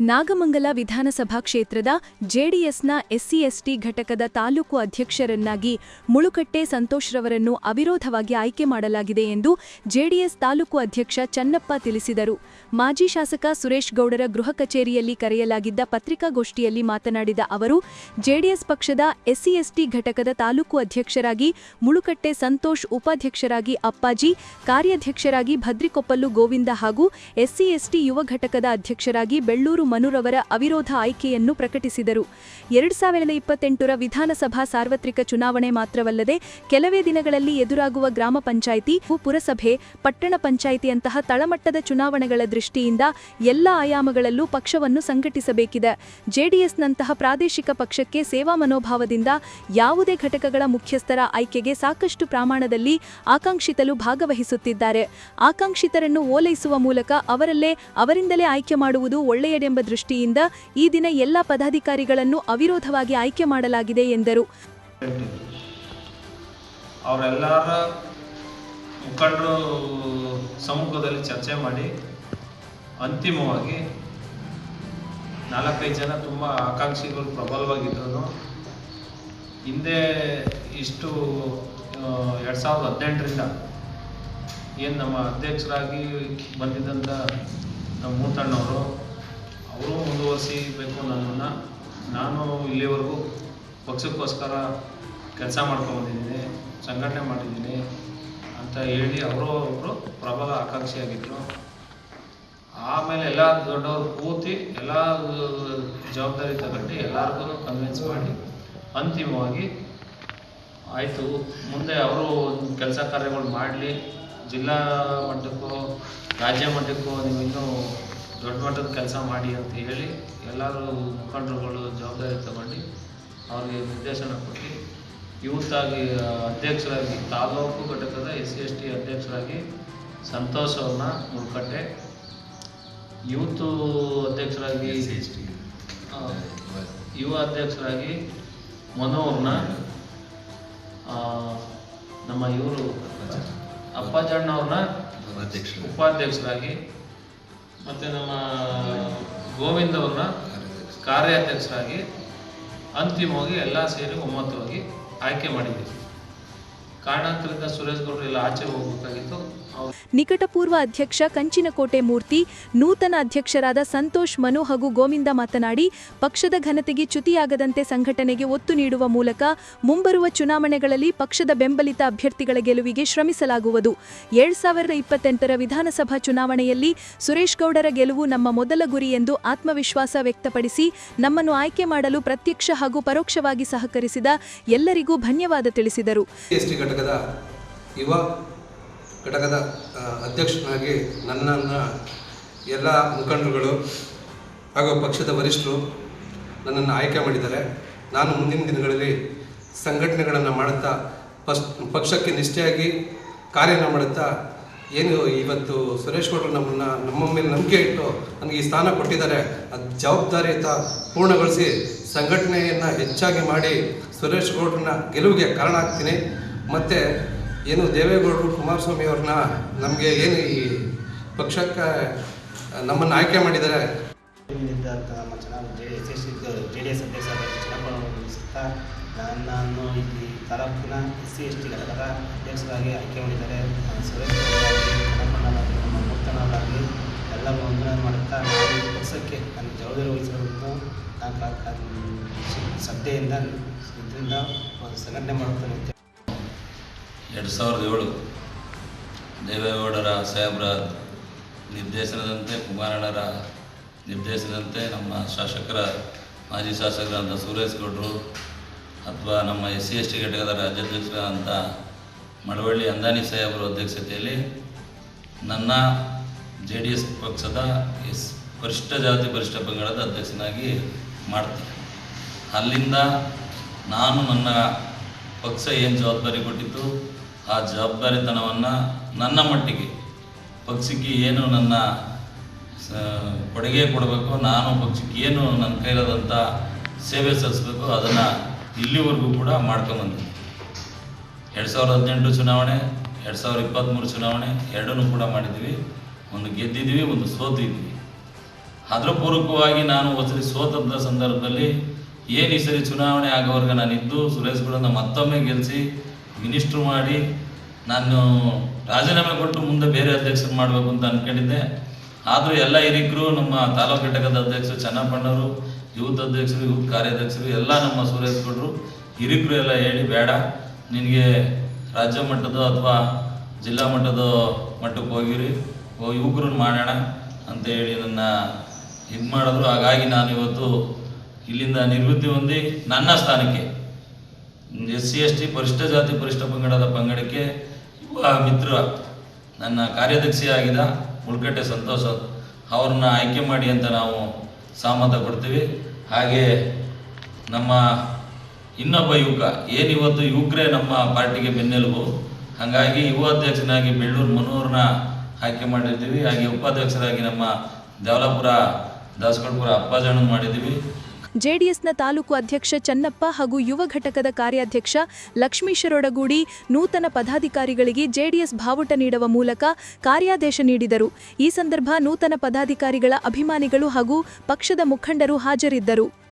ನಾಗಮಂಗಲ ವಿಧಾನಸಭಾ ಕ್ಷೇತ್ರದ ಜೆಡಿಎಸ್ನ ಎಸ್ಸಿ ಎಸ್ಟಿ ಘಟಕದ ತಾಲೂಕು ಅಧ್ಯಕ್ಷರನ್ನಾಗಿ ಮುಳುಕಟ್ಟೆ ಸಂತೋಷ್ರವರನ್ನು ಅವಿರೋಧವಾಗಿ ಆಯ್ಕೆ ಮಾಡಲಾಗಿದೆ ಎಂದು ಜೆಡಿಎಸ್ ತಾಲೂಕು ಅಧ್ಯಕ್ಷ ಚನ್ನಪ್ಪ ತಿಳಿಸಿದರು. ಮಾಜಿ ಶಾಸಕ ಸುರೇಶ್ ಗೌಡರ ಗೃಹ ಕಚೇರಿಯಲ್ಲಿ ಕರೆಯಲಾಗಿದ್ದ ಪತ್ರಿಕಾಗೋಷ್ಠಿಯಲ್ಲಿ ಮಾತನಾಡಿದ ಅವರು, ಜೆಡಿಎಸ್ ಪಕ್ಷದ ಎಸ್ಸಿ ಎಸ್ಟಿ ಘಟಕದ ತಾಲೂಕು ಅಧ್ಯಕ್ಷರಾಗಿ ಮುಳುಕಟ್ಟೆ ಸಂತೋಷ್ ಉಪಾಧ್ಯಕ್ಷರಾಗಿ ಅಪ್ಪಾಜಿ, ಕಾರ್ಯಾಧ್ಯಕ್ಷರಾಗಿ ಭದ್ರಿಕೊಪ್ಪಲು ಗೋವಿಂದ ಹಾಗೂ ಎಸ್ಸಿಎಸ್ಟಿ ಯುವ ಘಟಕದ ಅಧ್ಯಕ್ಷರಾಗಿ ಬೆಳ್ಳೂರು ಮನುರವರ ಅವಿರೋಧ ಆಯ್ಕೆಯನ್ನು ಪ್ರಕಟಿಸಿದರು. ಎರಡು ಸಾವಿರದ ಇಪ್ಪತ್ತೆಂಟರ ವಿಧಾನಸಭಾ ಸಾರ್ವತ್ರಿಕ ಚುನಾವಣೆ ಮಾತ್ರವಲ್ಲದೆ ಕೆಲವೇ ದಿನಗಳಲ್ಲಿ ಎದುರಾಗುವ ಗ್ರಾಮ ಪಂಚಾಯಿತಿ ಪುರಸಭೆ, ಪಟ್ಟಣ ಪಂಚಾಯಿತಿಯಂತಹ ತಳಮಟ್ಟದ ಚುನಾವಣೆಗಳ ದೃಷ್ಟಿಯಿಂದ ಎಲ್ಲ ಆಯಾಮಗಳಲ್ಲೂ ಪಕ್ಷವನ್ನು ಸಂಘಟಿಸಬೇಕಿದೆ. ಜೆಡಿಎಸ್ನಂತಹ ಪ್ರಾದೇಶಿಕ ಪಕ್ಷಕ್ಕೆ ಸೇವಾ ಮನೋಭಾವದಿಂದ ಯಾವುದೇ ಘಟಕಗಳ ಮುಖ್ಯಸ್ಥರ ಆಯ್ಕೆಗೆ ಸಾಕಷ್ಟು ಪ್ರಮಾಣದಲ್ಲಿ ಆಕಾಂಕ್ಷಿತಲು ಭಾಗವಹಿಸುತ್ತಿದ್ದಾರೆ. ಆಕಾಂಕ್ಷಿತರನ್ನು ಓಲೈಸುವ ಮೂಲಕ ಅವರಲ್ಲೇ ಅವರಿಂದಲೇ ಆಯ್ಕೆ ಮಾಡುವುದು ಒಳ್ಳೆಯದೆಂಬ ದೃಷ್ಟಿಯಿಂದ ಈ ದಿನ ಎಲ್ಲ ಪದಾಧಿಕಾರಿಗಳನ್ನು ಅವಿರೋಧವಾಗಿ ಆಯ್ಕೆ ಮಾಡಲಾಗಿದೆ ಎಂದರು. ಅವರೆಲ್ಲರ ಮುಖಂಡರು ಸಮ್ಮುಖದಲ್ಲಿ ಚರ್ಚೆ ಮಾಡಿ ಅಂತಿಮವಾಗಿ ನಾಲ್ಕೈದು ಜನ ತುಂಬ ಆಕಾಂಕ್ಷಿಗಳು ಪ್ರಬಲವಾಗಿದ್ದರು ಹಿಂದೆ ಇಷ್ಟು ಎರಡು ಸಾವಿರದ ಹದಿನೆಂಟರಿಂದ ಏನು ನಮ್ಮ ಅಧ್ಯಕ್ಷರಾಗಿ ಬಂದಿದ್ದಂಥ ನಮ್ಮ ಮೂತಣ್ಣವರು ಅವರು ಮುಂದುವರಿಸಬೇಕು ನನ್ನನ್ನು ನಾನು ಇಲ್ಲಿವರೆಗೂ ಪಕ್ಷಕ್ಕೋಸ್ಕರ ಕೆಲಸ ಮಾಡ್ಕೊಂಬಂದಿದ್ದೀನಿ ಸಂಘಟನೆ ಮಾಡಿದ್ದೀನಿ ಅಂತ ಹೇಳಿ ಅವರು ಒಬ್ಬರು ಪ್ರಬಲ ಆಕಾಂಕ್ಷಿಯಾಗಿದ್ದರು ಆಮೇಲೆ ಎಲ್ಲ ದೊಡ್ಡವರು ಕೂತಿ ಎಲ್ಲ ಜವಾಬ್ದಾರಿ ತಗೊಂಡು ಎಲ್ಲರಿಗೂ ಕನ್ವಿನ್ಸ್ ಮಾಡಿ ಅಂತಿಮವಾಗಿ ಆಯಿತು. ಮುಂದೆ ಅವರು ಕೆಲಸ ಕಾರ್ಯಗಳು ಮಾಡಲಿ, ಜಿಲ್ಲಾ ಮಟ್ಟಕ್ಕೂ, ರಾಜ್ಯ ಮಟ್ಟಕ್ಕೂ ನೀವು ಇನ್ನೂ ದೊಡ್ಡ ಮಟ್ಟದ ಕೆಲಸ ಮಾಡಿ ಅಂತ ಹೇಳಿ ಎಲ್ಲರೂ ಮುಖಂಡರುಗಳು ಜವಾಬ್ದಾರಿ ತಗೊಂಡು ಅವ್ರಿಗೆ ನಿರ್ದೇಶನ ಕೊಟ್ಟು ಯೂತ್ ಆಗಿ ಅಧ್ಯಕ್ಷರಾಗಿ ತಾಲೂಕು ಘಟಕದ ಎಸ್ ಸಿ ಎಸ್ ಟಿ ಅಧ್ಯಕ್ಷರಾಗಿ ಸಂತೋಷ್ ಅವ್ರನ್ನ ಮುಳ್ಕಟ್ಟೆ ಯೂತು ಅಧ್ಯಕ್ಷರಾಗಿ ಟಿ ಯುವ ಅಧ್ಯಕ್ಷರಾಗಿ ಮನು ಅವ್ರನ್ನ ನಮ್ಮ ಇವರು ಅಪ್ಪಾಜಣ್ಣವ್ರನ್ನ ಉಪಾಧ್ಯಕ್ಷರಾಗಿ ಮತ್ತು ನಮ್ಮ ಗೋವಿಂದ ಅವ್ರನ್ನ ಕಾರ್ಯಾಧ್ಯಕ್ಷರಾಗಿ ಅಂತಿಮವಾಗಿ ಎಲ್ಲ ಸೇರಿ ಒಮ್ಮತವಾಗಿ ಆಯ್ಕೆ ಮಾಡಿದ್ದೀವಿ ಕಾರಣಾಂತರದಿಂದ ಸುರೇಶ್ ಗೌಡ್ರು ಎಲ್ಲ ಆಚೆ ಹೋಗ್ಬೇಕಾಗಿತ್ತು. ನಿಕಟಪೂರ್ವ ಅಧ್ಯಕ್ಷ ಕಂಚಿನಕೋಟೆ ಮೂರ್ತಿ, ನೂತನ ಅಧ್ಯಕ್ಷರಾದ ಸಂತೋಷ್, ಮನು ಹಾಗೂ ಗೋವಿಂದ ಮಾತನಾಡಿ, ಪಕ್ಷದ ಘನತೆಗೆ ಚ್ಯುತಿಯಾಗದಂತೆ ಸಂಘಟನೆಗೆ ಒತ್ತು ನೀಡುವ ಮೂಲಕ ಮುಂಬರುವ ಚುನಾವಣೆಗಳಲ್ಲಿ ಪಕ್ಷದ ಬೆಂಬಲಿತ ಅಭ್ಯರ್ಥಿಗಳ ಗೆಲುವಿಗೆ ಶ್ರಮಿಸಲಾಗುವುದು. ಎರಡ್ ಸಾವಿರದ ಇಪ್ಪತ್ತೆಂಟರ ವಿಧಾನಸಭಾ ಚುನಾವಣೆಯಲ್ಲಿ ಸುರೇಶ್ ಗೌಡರ ಗೆಲುವು ನಮ್ಮ ಮೊದಲ ಗುರಿ ಎಂದು ಆತ್ಮವಿಶ್ವಾಸ ವ್ಯಕ್ತಪಡಿಸಿ, ನಮ್ಮನ್ನು ಆಯ್ಕೆ ಮಾಡಲು ಪ್ರತ್ಯಕ್ಷ ಹಾಗೂ ಪರೋಕ್ಷವಾಗಿ ಸಹಕರಿಸಿದ ಎಲ್ಲರಿಗೂ ಧನ್ಯವಾದ ತಿಳಿಸಿದರು. ಯುವ ಘಟಕದ ಅಧ್ಯಕ್ಷನಾಗಿ ನನ್ನನ್ನು ಎಲ್ಲ ಮುಖಂಡರುಗಳು ಹಾಗೂ ಪಕ್ಷದ ವರಿಷ್ಠರು ನನ್ನನ್ನು ಆಯ್ಕೆ ಮಾಡಿದ್ದಾರೆ. ನಾನು ಮುಂದಿನ ದಿನಗಳಲ್ಲಿ ಸಂಘಟನೆಗಳನ್ನು ಮಾಡುತ್ತಾ, ಪಸ್, ಪಕ್ಷಕ್ಕೆ ನಿಷ್ಠೆಯಾಗಿ ಕಾರ್ಯನ ಮಾಡುತ್ತಾ, ಏನು ಇವತ್ತು ಸುರೇಶ್ ಗೌಡರು ನಮ್ಮನ್ನು, ನಮ್ಮ ಮೇಲೆ ನಂಬಿಕೆ ಇಟ್ಟು ನನಗೆ ಈ ಸ್ಥಾನ ಕೊಟ್ಟಿದ್ದಾರೆ. ಅದು ಜವಾಬ್ದಾರಿಯುತ ಪೂರ್ಣಗೊಳಿಸಿ ಸಂಘಟನೆಯನ್ನು ಹೆಚ್ಚಾಗಿ ಮಾಡಿ ಸುರೇಶ್ ಗೌಡ್ರನ್ನ ಗೆಲುವಿಗೆ ಕಾರಣ ಆಗ್ತೀನಿ. ಮತ್ತು ಏನು ದೇವೇಗೌಡರು ಕುಮಾರಸ್ವಾಮಿ ಅವ್ರನ್ನ ನಮಗೆ ಏನು ಈ ಪಕ್ಷಕ್ಕೆ ನಮ್ಮನ್ನು ಆಯ್ಕೆ ಮಾಡಿದ್ದಾರೆ? ನಮ್ಮ ಚೆನ್ನಾಗಿ ಜೆ ಡಿ ಎಸ್ ಅಧ್ಯಕ್ಷ ಚುನಾವಣಾ ನನ್ನನ್ನು ಇಲ್ಲಿ ತಾಲೂಕಿನ ಎಸ್ ಸಿ ಎಸ್ ಟಿ ಘಟಕದ ಅಧ್ಯಕ್ಷರಾಗಿ ಆಯ್ಕೆ ಮಾಡಿದ್ದಾರೆ. ಸುರೇಶ್ ಅವರಾಗಲಿ ನಮ್ಮ ಮೂರ್ತನವರಾಗಲಿ ಎಲ್ಲ ವಂದನೆ ಮಾಡುತ್ತಾ ನಾನು ಪಕ್ಷಕ್ಕೆ ನನ್ನ ಜವಾಬ್ದಾರಿ ವಹಿಸಿರುವುದು ನಾನು ಶ್ರದ್ಧೆಯಿಂದ ಇದರಿಂದ ಸಂಘಟನೆ ಮಾಡುತ್ತೇನೆ ಎರಡು ಸಾವಿರದ ಏಳು. ದೇವೇಗೌಡರ ಸಾಹೇಬ್ರ ನಿರ್ದೇಶನದಂತೆ, ಕುಮಾರಣ್ಣರ ನಿರ್ದೇಶನದಂತೆ ನಮ್ಮ ಶಾಸಕರ, ಮಾಜಿ ಶಾಸಕರಾದಂಥ ಸುರೇಶ್ ಗೌಡರು ಅಥವಾ ನಮ್ಮ ಎಸ್ ಸಿ ಎಸ್ ಟಿ ಘಟಕದ ರಾಜ್ಯಾಧ್ಯಕ್ಷರಾದಂಥ ಮಳವಳ್ಳಿ ಅಂದಾನಿ ಸಾಹೇಬರ ಅಧ್ಯಕ್ಷತೆಯಲ್ಲಿ ನನ್ನ ಜೆ ಡಿ ಎಸ್ ಪಕ್ಷದ ಎಸ್ ಪರಿಷ್ಠ ಜಾತಿ ಪರಿಷ್ಠ ಪಂಗಡದ ಅಧ್ಯಕ್ಷನಾಗಿ ಮಾಡ್ತೀನಿ. ಅಲ್ಲಿಂದ ನಾನು ನನ್ನ ಪಕ್ಷ ಏನು ಜವಾಬ್ದಾರಿ ಕೊಟ್ಟಿತ್ತು? ಆ ಜವಾಬ್ದಾರಿತನವನ್ನು ನನ್ನ ಮಟ್ಟಿಗೆ, ಪಕ್ಷಕ್ಕೆ ಏನು ನನ್ನ ಕೊಡುಗೆ ಕೊಡಬೇಕು, ನಾನು ಪಕ್ಷಕ್ಕೆ ಏನು ನನ್ನ ಕೈಲಾದಂಥ ಸೇವೆ ಸಲ್ಲಿಸಬೇಕು, ಅದನ್ನು ಇಲ್ಲಿವರೆಗೂ ಕೂಡ ಮಾಡ್ಕೊಂಬಂದಿದ್ದೀನಿ ಎರಡು ಸಾವಿರದ ಹದಿನೆಂಟು ಚುನಾವಣೆ, ಎರಡು ಸಾವಿರದ ಇಪ್ಪತ್ತ್ಮೂರು ಚುನಾವಣೆ, ಎರಡನ್ನೂ ಕೂಡ ಮಾಡಿದ್ದೀವಿ. ಒಂದು ಗೆದ್ದಿದ್ದೀವಿ, ಒಂದು ಸೋತಿದ್ದೀವಿ. ಅದರ ಪೂರ್ವಕವಾಗಿ ನಾನು ಒಂದ್ಸರಿ ಸೋತಂಥ ಸಂದರ್ಭದಲ್ಲಿ, ಏನು ಈ ಸರಿ ಚುನಾವಣೆ ಆಗೋವರೆಗೆ ನಾನಿದ್ದು ಸುರೇಶ್ಗಳನ್ನ ಮತ್ತೊಮ್ಮೆ ಗೆಲ್ಲಿಸಿ ಮಿನಿಸ್ಟ್ರು ಮಾಡಿ ನಾನು ರಾಜೀನಾಮೆ ಕೊಟ್ಟು ಮುಂದೆ ಬೇರೆ ಅಧ್ಯಕ್ಷರು ಮಾಡಬೇಕು ಅಂತ ಅಂದ್ಕೊಂಡಿದ್ದೆ ಆದರೂ ಎಲ್ಲ ಹಿರಿಕರು, ನಮ್ಮ ತಾಲೂಕು ಘಟಕದ ಅಧ್ಯಕ್ಷರು ಚೆನ್ನಪ್ಪಣ್ಣವರು ಯೂತ್ ಅಧ್ಯಕ್ಷರು, ಯೂತ್ ಕಾರ್ಯಾಧ್ಯಕ್ಷರು, ಎಲ್ಲ ನಮ್ಮ ಸುರೇಶ್ ಗೌಡ್ರು ಹಿರಿಕರು ಎಲ್ಲ ಹೇಳಿ, ಬೇಡ, ನಿನಗೆ ರಾಜ್ಯ ಮಟ್ಟದ ಅಥವಾ ಜಿಲ್ಲಾ ಮಟ್ಟದ ಮಟ್ಟಕ್ಕೆ ಹೋಗಿರಿ, ಹೋಗಿ ಮಾಡೋಣ ಅಂತ ಹೇಳಿ ನನ್ನ ಇದು ಮಾಡಿದ್ರು. ಹಾಗಾಗಿ ನಾನು ಇವತ್ತು ಇಲ್ಲಿಂದ ನಿವೃತ್ತಿ ಹೊಂದಿ ನನ್ನ ಸ್ಥಾನಕ್ಕೆ ಎಸ್ ಸಿ ಎಸ್ ಟಿ ಪರಿಷ್ಠ ಜಾತಿ ಪರಿಷ್ಠ ಪಂಗಡದ ಪಂಗಡಕ್ಕೆ ಯುವ ಮಿತ್ರ, ನನ್ನ ಕಾರ್ಯದರ್ಶಿಯಾಗಿದ್ದ ಮುಳ್ಕಟ್ಟೆ ಸಂತೋಷ್ ಅವ್ರನ್ನ ಆಯ್ಕೆ ಮಾಡಿ ಅಂತ ನಾವು ಸಹಮತ ಕೊಡ್ತೀವಿ. ಹಾಗೆ ನಮ್ಮ ಇನ್ನೊಬ್ಬ ಯುವಕ ಏನಿವತ್ತು ಯುವಕರೇ ನಮ್ಮ ಪಾರ್ಟಿಗೆ ಬೆನ್ನೆಲುಬು, ಹಾಗಾಗಿ ಯುವ ಅಧ್ಯಕ್ಷನಾಗಿ ಬೆಳ್ಳೂರು ಮನೋಹರ್ನ ಆಯ್ಕೆ ಮಾಡಿದ್ದೀವಿ ಹಾಗೆ ಉಪಾಧ್ಯಕ್ಷರಾಗಿ ನಮ್ಮ ದೇವಲಾಪುರ ದಾಸಗಡ್ಪುರ ಅಪ್ಪಾಜಣ್ಣನ ಮಾಡಿದ್ದೀವಿ. ಜೆಡಿಎಸ್ನ ತಾಲೂಕು ಅಧ್ಯಕ್ಷ ಚನ್ನಪ್ಪ ಹಾಗೂ ಯುವ ಘಟಕದ ಕಾರ್ಯಾಧ್ಯಕ್ಷ ಲಕ್ಷ್ಮೀಶರೊಡಗೂಡಿ ನೂತನ ಪದಾಧಿಕಾರಿಗಳಿಗೆ ಜೆಡಿಎಸ್ ಭಾವುಟ ನೀಡುವ ಮೂಲಕ ಕಾರ್ಯಾದೇಶ ನೀಡಿದರು. ಈ ಸಂದರ್ಭ ನೂತನ ಪದಾಧಿಕಾರಿಗಳ ಅಭಿಮಾನಿಗಳು ಹಾಗೂ ಪಕ್ಷದ ಮುಖಂಡರು ಹಾಜರಿದ್ದರು.